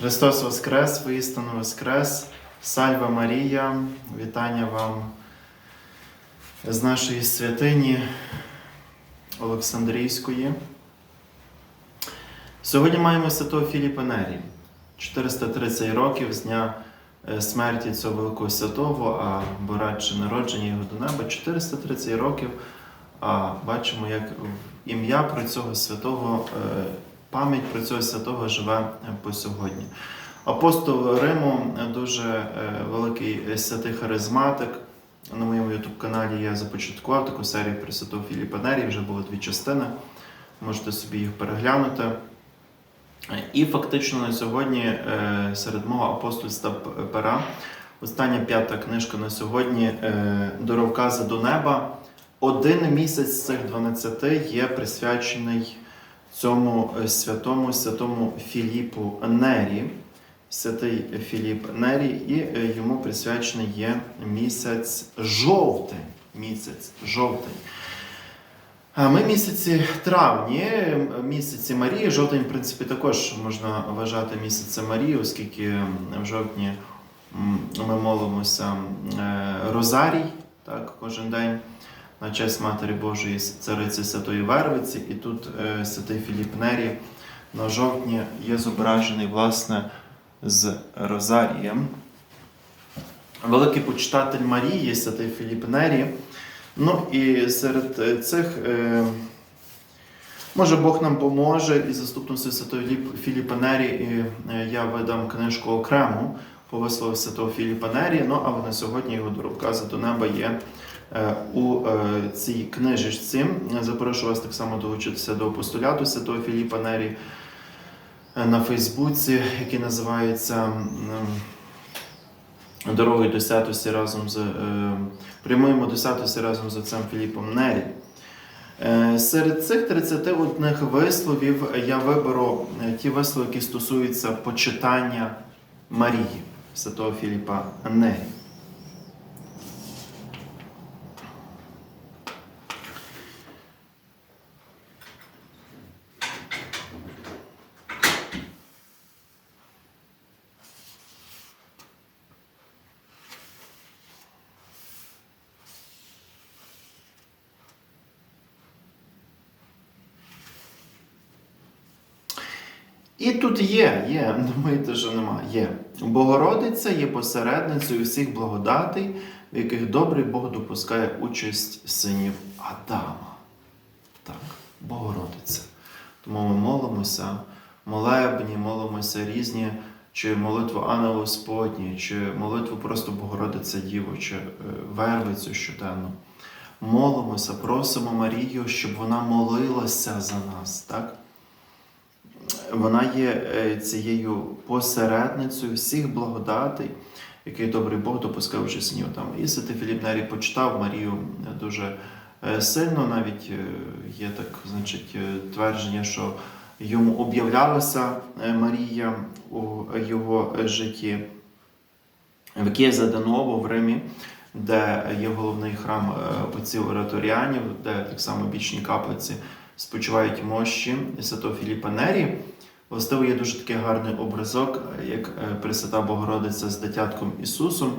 Христос Воскрес, воістину Воскрес, Сальва Марія, вітання вам з нашої святині Олександрійської. Сьогодні маємо святого Філіпа Нері. 430 років з дня е, смерті цього великого святого, а бо радше народження його до неба. 430 років. А бачимо, як ім'я про цього святого, е, пам'ять про цього святого живе е, по сьогодні. Апостол Риму е, дуже е, великий святий харизматик. На моєму youtube каналі я започаткував таку серію про святого Філіпа Нері, вже було дві частини. Можете собі їх переглянути. І фактично на сьогодні серед мого апостольства пера, остання п'ята книжка на сьогодні Дороговкази до неба. Один місяць з цих 12 є присвячений цьому е, святому святому Філіпу Нері. Святий Філіп Нері, і е, йому присвячений є місяць жовтень. Місяць жовтень. А Ми місяці травні, місяці Марії. Жовтень, в принципі, також можна вважати місяцем Марії, оскільки в жовтні ми молимося е, Розарій так, кожен день на честь Матері Божої Цариці Святої Вервиці. І тут е, святий Філіп Нері на жовтні є зображений власне з Розарієм. Великий почитатель Марії, святий Філіп Нері. Ну і серед е, цих, е, може Бог нам поможе, і заступницею Святого Ліп- Філіпа Нері і, е, я видам книжку окрему по вислову Святого Філіпа Нері. Ну а на сьогодні його дороговкази до неба є у е, цій книжечці. Запрошую вас так само долучитися до апостоляту Святого Філіпа Нері е, на Фейсбуці, який називається. Дорогою до святості разом з е, прямуємо до святості разом з отцем Філіпом Нері. Е, Серед цих 31 висловів я виберу е, ті вислови, які стосуються почитання Марії святого Філіпа Нері. І тут є, є, думаєте, що нема, є. Богородиця є посередницею всіх благодатей, в яких добрий Бог допускає участь синів Адама. Так, Богородиця. Тому ми молимося, молебні, молимося різні, чи молитву Ангела Господні, чи молитву просто Богородиця Діво, чи е, Вервицю щоденно. Молимося, просимо Марію, щоб вона молилася за нас. так? Вона є е, цією посередницею всіх благодатей, який добрий Бог допускав вже снів. Там і Святий Філіп Нері почитав Марію дуже е, сильно. Навіть е, є так, значить, е, твердження, що йому об'являлася е, Марія у його е, житті. В Кєза де в Римі, де є головний храм е, отців ораторіанів, де так само бічні каплиці спочивають мощі Святого Філіпа Нері. Властиво є дуже такий гарний образок, як е, Пресвята Богородиця з дитятком Ісусом.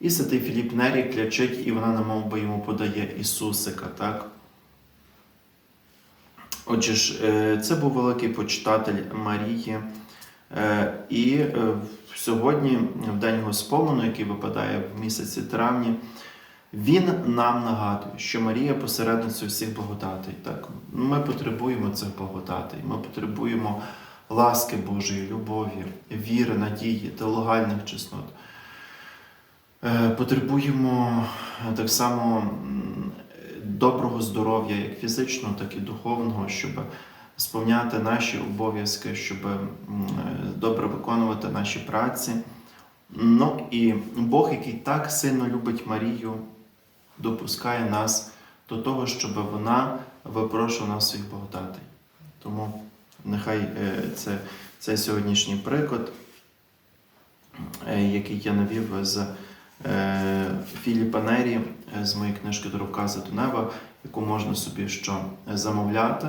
І святий Філіп Нері клячить, і вона немов би йому подає Ісусика. Так? Отже ж, е, це був великий почитатель Марії. Е, І сьогодні, в День Госпомину, який випадає в місяці травні, він нам нагадує, що Марія посередниця всіх благодатей. Так? Ми потребуємо цих благодатей, ми потребуємо ласки Божої, любові, віри, надії, теологальних чеснот. Е, Потребуємо е, так само доброго здоров'я, як фізичного, так і духовного, щоб сповняти наші обов'язки, щоб е, добре виконувати наші праці. Ну і Бог, який так сильно любить Марію, допускає нас до того, щоб вона випрошувала своїх благодатей. Тому нехай е, це, це сьогоднішній приклад, е, який я навів з е, Філіпа Нері, з моєї книжки Дороговкази до неба, яку можна собі що замовляти.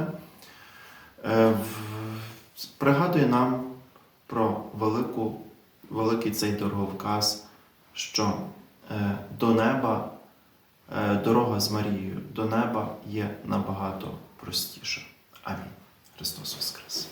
Пригадує нам про велику, великий цей дороговказ, що до неба, дорога з Марією до неба є набагато простіша. Амінь. estou Woskres.